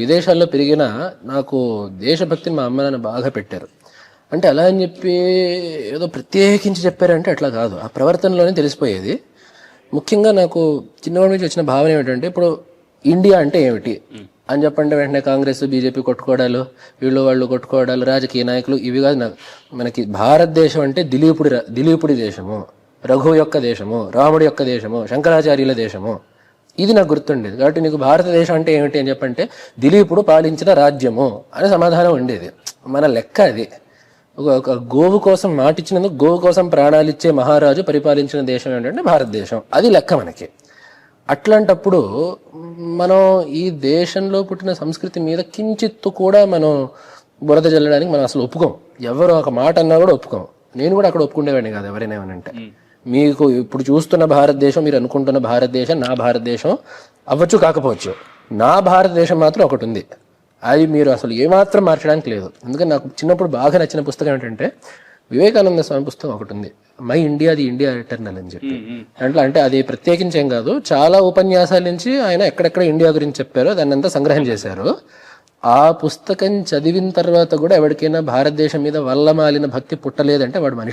విదేశాల్లో పెరిగినా నాకు దేశభక్తిని మా అమ్మ నాన్న బాగా పెట్టారు. అంటే అలా అని చెప్పి ఏదో ప్రత్యేకించి చెప్పారంటే అట్లా కాదు. ఆ ప్రవర్తనలోనే తెలిసిపోయేది. ముఖ్యంగా నాకు చిన్నవాడి నుంచి వచ్చిన భావన ఏమిటంటే ఇప్పుడు ఇండియా అంటే ఏమిటి? అని చెప్పంటే వెంటనే కాంగ్రెస్ బీజేపీ కొట్టుకోవడాలు వీళ్ళు వాళ్ళు కొట్టుకోవడాలు రాజకీయ నాయకులు ఇవి కాదు. నాకు మనకి భారతదేశం అంటే దిలీపుడి రా- దిలీపుడి దేశము రఘు యొక్క దేశము రాముడి యొక్క దేశము శంకరాచార్యుల దేశము. ఇది నాకు గుర్తుండేది. కాబట్టి నీకు భారతదేశం అంటే ఏమిటి అని చెప్పంటే దిలీపుడు పాలించిన రాజ్యము అని సమాధానం ఉండేది. మన లెక్క అది. ఒక గోవు కోసం మాటిచ్చినందుకు గోవు కోసం ప్రాణాలు ఇచ్చే మహారాజు పరిపాలించిన దేశం ఏంటంటే భారతదేశం. అది లెక్క మనకి. అట్లాంటప్పుడు మనం ఈ దేశంలో పుట్టిన సంస్కృతి మీద కించిత్తు కూడా మనం బురద జల్లడానికి మనం అసలు ఒప్పుకోం. ఎవరు ఒక మాట అన్నా కూడా ఒప్పుకోం. నేను కూడా అక్కడ ఒప్పుకునేవాడిని కాదు ఎవరైనా ఏమనంటే. మీకు ఇప్పుడు చూస్తున్న భారతదేశం మీరు అనుకుంటున్న భారతదేశం నా భారతదేశం అవ్వచ్చు కాకపోవచ్చు. నా భారతదేశం మాత్రం ఒకటి ఉంది. అది మీరు అసలు ఏమాత్రం మార్చడానికి లేదు. ఎందుకంటే నాకు చిన్నప్పుడు బాగా నచ్చిన పుస్తకం ఏంటంటే వివేకానంద స్వామి పుస్తకం ఒకటి ఉంది. My India the India eternal అని చెప్పి. దాంట్లో అంటే అది ప్రత్యేకించి ఏం కాదు. చాలా ఉపన్యాసాల నుంచి ఆయన ఎక్కడెక్కడ ఇండియా గురించి చెప్పారో దాన్ని అంతా సంగ్రహం చేశారు. ఆ పుస్తకం చదివిన తర్వాత కూడా ఎవరికైనా భారతదేశం మీద వల్లమాలిన భక్తి పుట్టలేదంటే వాడు మనిషి.